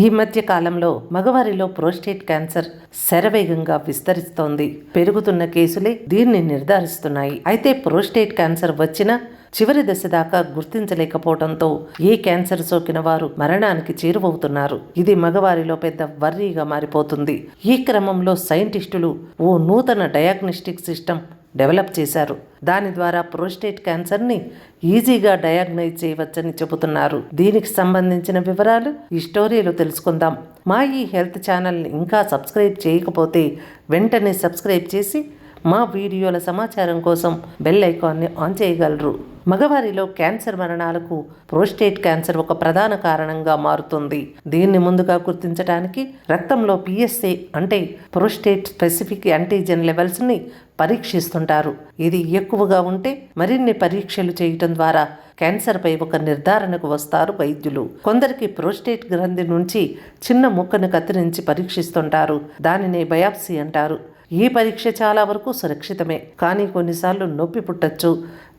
ఈ మధ్య కాలంలో మగవారిలో ప్రోస్టేట్ క్యాన్సర్ శరవేగంగా విస్తరిస్తోంది. పెరుగుతున్న కేసులే దీన్ని నిర్ధారిస్తున్నాయి. అయితే ప్రోస్టేట్ క్యాన్సర్ వచ్చిన చివరి దశ దాకా గుర్తించలేకపోవడంతో ఏ క్యాన్సర్ సోకిన వారు మరణానికి చేరువవుతున్నారు. ఇది మగవారిలో పెద్ద వర్రీగా మారిపోతుంది. ఈ క్రమంలో సైంటిస్టులు ఓ నూతన డయాగ్నోస్టిక్ సిస్టమ్ డెవలప్ చేశారు. దాని ద్వారా ప్రోస్టేట్ క్యాన్సర్ని ఈజీగా డయాగ్నైజ్ చేయవచ్చని చెబుతున్నారు. దీనికి సంబంధించిన వివరాలు ఈ స్టోరీలో తెలుసుకుందాం. మా ఈ హెల్త్ ఛానల్ని ఇంకా సబ్స్క్రైబ్ చేయకపోతే వెంటనే సబ్స్క్రైబ్ చేసి మా వీడియోల సమాచారం కోసం బెల్ ఐకాన్ని ఆన్ చేయగలరు. మగవారిలో క్యాన్సర్ మరణాలకు ప్రోస్టేట్ క్యాన్సర్ ఒక ప్రధాన కారణంగా మారుతుంది. దీన్ని ముందుగా గుర్తించడానికి రక్తంలో పిఎస్ఏ అంటే ప్రోస్టేట్ స్పెసిఫిక్ యాంటీజెన్ లెవెల్స్ని పరీక్షిస్తుంటారు. ఇది ఎక్కువగా ఉంటే మరిన్ని పరీక్షలు చేయటం ద్వారా క్యాన్సర్పై ఒక నిర్ధారణకు వస్తారు వైద్యులు. కొందరికి ప్రోస్టేట్ గ్రంథి నుంచి చిన్న ముక్కను కత్తిరించి పరీక్షిస్తుంటారు. దానినే బయాప్సీ అంటారు. ఈ పరీక్ష చాలా వరకు సురక్షితమే. కానీ కొన్నిసార్లు నొప్పి పుట్టచ్చు.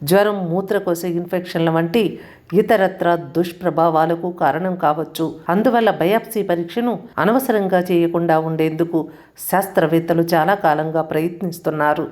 జ్వరం మూత్రకోశ ఇన్ఫెక్షన్ల వంటి ఇతరత్ర దుష్ప్రభావాలకు కారణం కావచ్చు. అందువల్ల బయాప్సీ పరీక్షను అనవసరంగా చేయకుండా ఉండేందుకు శాస్త్రవేత్తలు చాలా కాలంగా ప్రయత్నిస్తున్నారు.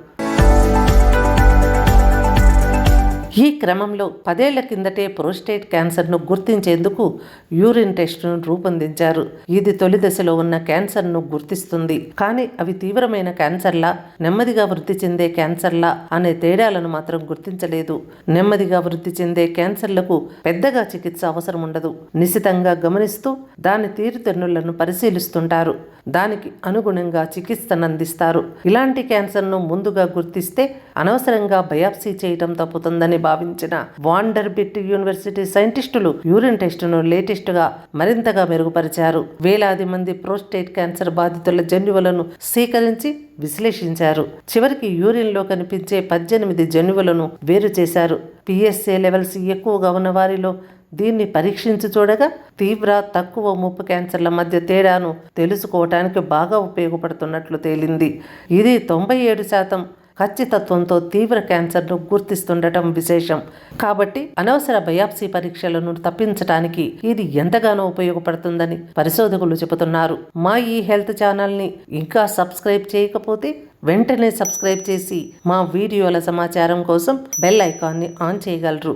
ఈ క్రమంలో పదేళ్ళ కిందటే ప్రోస్టేట్ క్యాన్సర్ను గుర్తించేందుకు యూరిన్ టెస్ట్ను రూపొందించారు. ఇది తొలి దశలో ఉన్న క్యాన్సర్ను గుర్తిస్తుంది. కానీ అవి తీవ్రమైన క్యాన్సర్లా నెమ్మదిగా వృద్ధి చెందే క్యాన్సర్లా అనే తేడాలను మాత్రం గుర్తించలేదు. నెమ్మదిగా వృద్ధి చెందే క్యాన్సర్లకు పెద్దగా చికిత్స అవసరం ఉండదు నిశితంగా గమనిస్తూ దాని తీరుతెన్నులను పరిశీలిస్తుంటారు. దానికి అనుగుణంగా చికిత్సను అందిస్తారు ఇలాంటి క్యాన్సర్ను ముందుగా గుర్తిస్తే అనవసరంగా బయాప్సీ చేయటం తప్పుతుందని భావించిన వాండర్బిట్ యూనివర్సిటీ సైంటిస్టులు యూరిన్ టెస్టును లేటెస్టుగా మరింతగా మెరుగుపరిచారు. వేలాది మంది ప్రోస్టేట్ క్యాన్సర్ బాధితుల జన్యువులను సేకరించి విశ్లేషించారు. చివరికి యూరిన్లో కనిపించే పద్దెనిమిది జన్యువులను వేరు చేశారు. పిఎస్ఏ లెవెల్స్ ఎక్కువగా ఉన్న వారిలో దీన్ని పరీక్షించి చూడగా తీవ్ర తక్కువ ముప్పు క్యాన్సర్ల మధ్య తేడాను తెలుసుకోవటానికి బాగా ఉపయోగపడుతున్నట్లు తేలింది. ఇది తొంభై ఏడు శాతం ఖచ్చితత్వంతో తీవ్ర క్యాన్సర్ను గుర్తిస్తుండటం విశేషం. కాబట్టి అనవసర బయాప్సీ పరీక్షలను తప్పించడానికి ఇది ఎంతగానో ఉపయోగపడుతుందని పరిశోధకులు చెబుతున్నారు. మా ఈ హెల్త్ ఛానల్ని ఇంకా సబ్స్క్రైబ్ చేయకపోతే వెంటనే సబ్స్క్రైబ్ చేసి మా వీడియోల సమాచారం కోసం బెల్ ఐకాన్ని ఆన్ చేయగలరు.